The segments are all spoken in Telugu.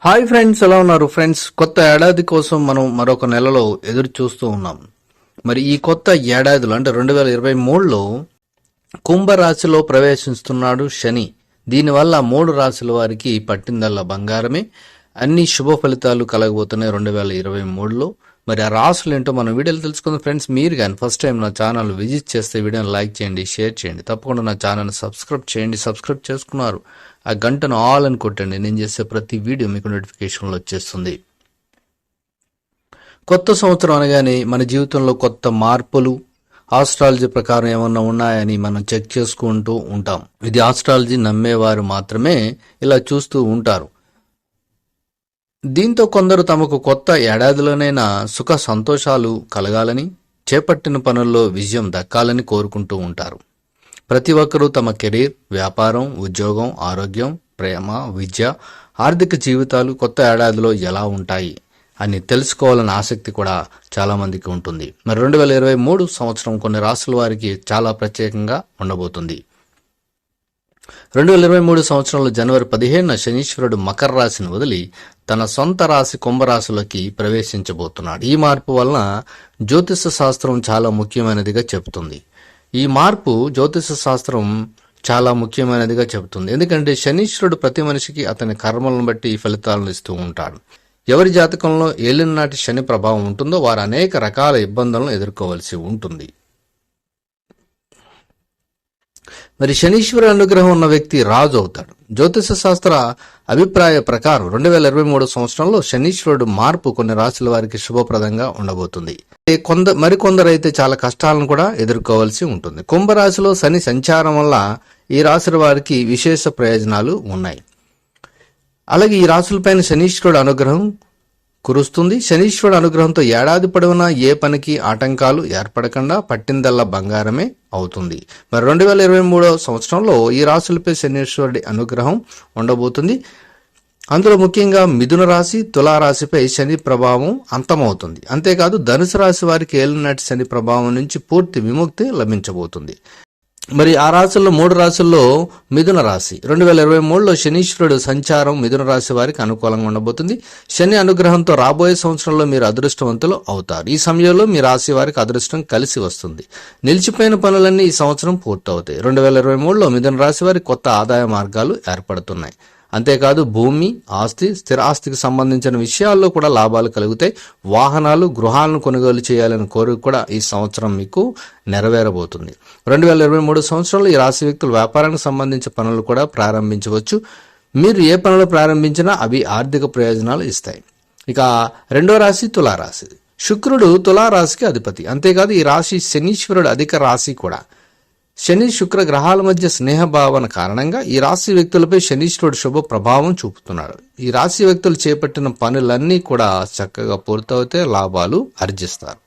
హాయ్ ఫ్రెండ్స్ ఎలా ఉన్నారు? ఫ్రెండ్స్ కొత్త ఏడాది కోసం మనం మరొక నెలలో ఎదురు చూస్తూ ఉన్నాం. మరి ఈ కొత్త ఏడాదిలో అంటే రెండు వేల ఇరవై మూడులో కుంభరాశిలో ప్రవేశిస్తున్నాడు శని. దీనివల్ల మూడు రాశుల వారికి పట్టిందల్లా బంగారమే. అన్ని శుభ ఫలితాలు కలగబోతున్నాయి రెండు వేల ఇరవై మూడులో. మరి ఆ రాసులు ఏంటో మనం వీడియోలు తెలుసుకుందాం. ఫ్రెండ్స్ మీరు కానీ ఫస్ట్ టైం నా ఛానల్ విజిట్ చేస్తే వీడియోని లైక్ చేయండి షేర్ చేయండి. తప్పకుండా నా ఛానల్ సబ్స్క్రైబ్ చేయండి. సబ్స్క్రైబ్ చేసుకున్నారు ఆ గంటను ఆల్ అని కొట్టండి. నేను చేసే ప్రతి వీడియో మీకు నోటిఫికేషన్లో వచ్చేస్తుంది. కొత్త సంవత్సరం అనగానే మన జీవితంలో కొత్త మార్పులు ఆస్ట్రాలజీ ప్రకారం ఏమన్నా ఉన్నాయని మనం చెక్ చేసుకుంటూ ఉంటాం. ఇది ఆస్ట్రాలజీ నమ్మేవారు మాత్రమే ఇలా చూస్తూ ఉంటారు. దీంతో కొందరు తమకు కొత్త ఏడాదిలోనైనా సుఖ సంతోషాలు కలగాలని చేపట్టిన పనుల్లో విజయం దక్కాలని కోరుకుంటూ ఉంటారు. ప్రతి ఒక్కరూ తమ కెరీర్ వ్యాపారం ఉద్యోగం ఆరోగ్యం ప్రేమ విద్య ఆర్థిక జీవితాలు కొత్త ఏడాదిలో ఎలా ఉంటాయి అని తెలుసుకోవాలన్న ఆసక్తి కూడా చాలామందికి ఉంటుంది. మరి రెండు వేల ఇరవై మూడు సంవత్సరం కొన్ని రాసుల వారికి చాలా ప్రత్యేకంగా ఉండబోతుంది. రెండు వేల ఇరవై మూడు సంవత్సరంలో జనవరి పదిహేనున శనీశ్వరుడు మకర రాశిని వదిలి తన సొంత రాశి కుంభరాశిలోకి ప్రవేశించబోతున్నాడు. ఈ మార్పు వలన జ్యోతిష శాస్త్రం చాలా ముఖ్యమైనదిగా చెబుతుంది. ఈ మార్పు జ్యోతిష శాస్త్రం చాలా ముఖ్యమైనదిగా చెబుతుంది. ఎందుకంటే శనీశ్వరుడు ప్రతి మనిషికి అతని కర్మలను బట్టి ఫలితాలను ఇస్తూ ఉంటాడు. ఎవరి జాతకంలో ఏలినాటి శని ప్రభావం ఉంటుందో వారు అనేక రకాల ఇబ్బందులను ఎదుర్కోవలసి ఉంటుంది. మరి శనీశ్వరు అనుగ్రహం ఉన్న వ్యక్తి రాజు అవుతాడు. జ్యోతిష శాస్త్ర అభిప్రాయ ప్రకారం రెండు వేల ఇరవై మూడు సంవత్సరంలో శనీశ్వరుడు మార్పు కొన్ని రాశుల వారికి శుభప్రదంగా ఉండబోతుంది. కొంద మరికొందరైతే చాలా కష్టాలను కూడా ఎదుర్కోవాల్సి ఉంటుంది. కుంభరాశిలో శని సంచారం వల్ల ఈ రాశుల వారికి విశేష ప్రయోజనాలు ఉన్నాయి. అలాగే ఈ రాశులపైన శనీశ్వరుడు అనుగ్రహం కురుస్తుంది. శనీశ్వరుడు అనుగ్రహంతో ఏడాది పొడవునా ఏ పనికి ఆటంకాలు ఏర్పడకుండా పట్టిందల్లా బంగారమే అవుతుంది. మరి రెండు వేల ఇరవై మూడో సంవత్సరంలో ఈ రాశులపై శనీశ్వరుడి అనుగ్రహం ఉండబోతుంది. అందులో ముఖ్యంగా మిథున రాశి తులారాశిపై శని ప్రభావం అంతమవుతుంది. అంతేకాదు ధనుసు రాశి వారికి ఏలినాటి శని ప్రభావం నుంచి పూర్తి విముక్తి లభించబోతుంది. మరి ఆ రాశుల్లో మూడు రాశుల్లో మిథున రాశి. రెండు వేల ఇరవై మూడులో శనీశ్వరుడు సంచారం మిథున రాశి వారికి అనుకూలంగా ఉండబోతుంది. శని అనుగ్రహంతో రాబోయే సంవత్సరంలో మీరు అదృష్టవంతులు అవుతారు. ఈ సమయంలో మీ రాశి వారికి అదృష్టం కలిసి వస్తుంది. నిలిచిపోయిన పనులన్నీ ఈ సంవత్సరం పూర్తవుతాయి. రెండు వేల ఇరవై మూడులో మిథున రాశి వారి కొత్త ఆదాయ మార్గాలు ఏర్పడుతున్నాయి. అంతేకాదు భూమి ఆస్తి స్థిరాస్తికి సంబంధించిన విషయాల్లో కూడా లాభాలు కలుగుతాయి వాహనాలు గృహాలను కొనుగోలు చేయాలని కోరిక కూడా ఈ సంవత్సరం మీకు నెరవేరబోతుంది. రెండు వేల ఇరవై మూడు సంవత్సరంలో ఈ రాశి వ్యక్తులు వ్యాపారానికి సంబంధించిన పనులు కూడా ప్రారంభించవచ్చు. మీరు ఏ పనులు ప్రారంభించినా అవి ఆర్థిక ప్రయోజనాలు ఇస్తాయి. ఇక రెండో రాశి తులారాశి. శుక్రుడు తులారాశికి అధిపతి. అంతేకాదు ఈ రాశి శనీశ్వరుడు అధిక రాశి కూడా. శని శుక్ర గ్రహాల మధ్య స్నేహ భావన కారణంగా ఈ రాశి వ్యక్తులపై శనీశ్వరుడు శుభ ప్రభావం చూపుతున్నాడు. ఈ రాశి వ్యక్తులు చేపట్టిన పనులన్నీ కూడా చక్కగా పూర్తవుతే లాభాలు ఆర్జిస్తారు.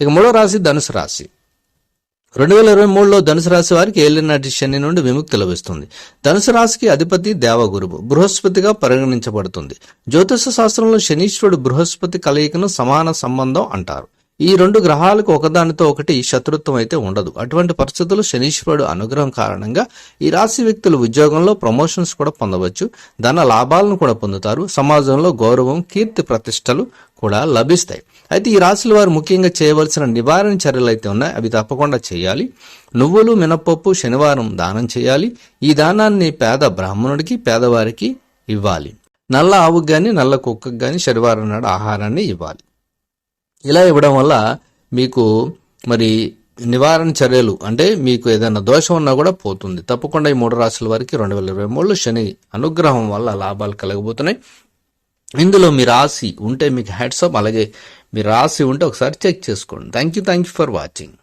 ఇక మూడో రాశి ధనుసు రాశి. రెండు వేల ఇరవై మూడులో ధనుసు రాశి వారికి ఏలినాటి శని నుండి విముక్తి లభిస్తుంది. ధనుసు రాశికి అధిపతి దేవగురువు బృహస్పతిగా పరిగణించబడుతుంది. జ్యోతిష శాస్త్రంలో శనీశ్వరుడు బృహస్పతి కలయికను సమాన సంబంధం అంటారు. ఈ రెండు గ్రహాలకు ఒకదానితో ఒకటి శత్రుత్వం అయితే ఉండదు. అటువంటి పరిస్థితులు శనీశ్వరుడు అనుగ్రహం కారణంగా ఈ రాశి వ్యక్తులు ఉద్యోగంలో ప్రమోషన్స్ కూడా పొందవచ్చు ధన లాభాలను కూడా పొందుతారు సమాజంలో గౌరవం కీర్తి ప్రతిష్టలు కూడా లభిస్తాయి. అయితే ఈ రాశుల వారు ముఖ్యంగా చేయవలసిన నివారణ చర్యలు అయితే ఉన్నాయి. అవి తప్పకుండా చేయాలి. నువ్వులు మినపప్పు శనివారం దానం చేయాలి. ఈ దానాన్ని పేద బ్రాహ్మణుడికి పేదవారికి ఇవ్వాలి. నల్ల ఆవుకు గాని నల్ల కుక్కకు గాని శనివారం నాడు ఆహారాన్ని ఇవ్వాలి. ఇలా ఇవ్వడం వల్ల మీకు మరి నివారణ చర్యలు అంటే మీకు ఏదైనా దోషం ఉన్నా కూడా పోతుంది. తప్పకుండా ఈ మూడు రాశుల వారికి రెండు వేల ఇరవై మూడులో శని అనుగ్రహం వల్ల లాభాలు కలగబోతున్నాయి. ఇందులో మీ రాశి ఉంటే మీకు హ్యాట్సప్ అలాగే మీ రాశి ఉంటే ఒకసారి చెక్ చేసుకోండి. Thank you thank you for watching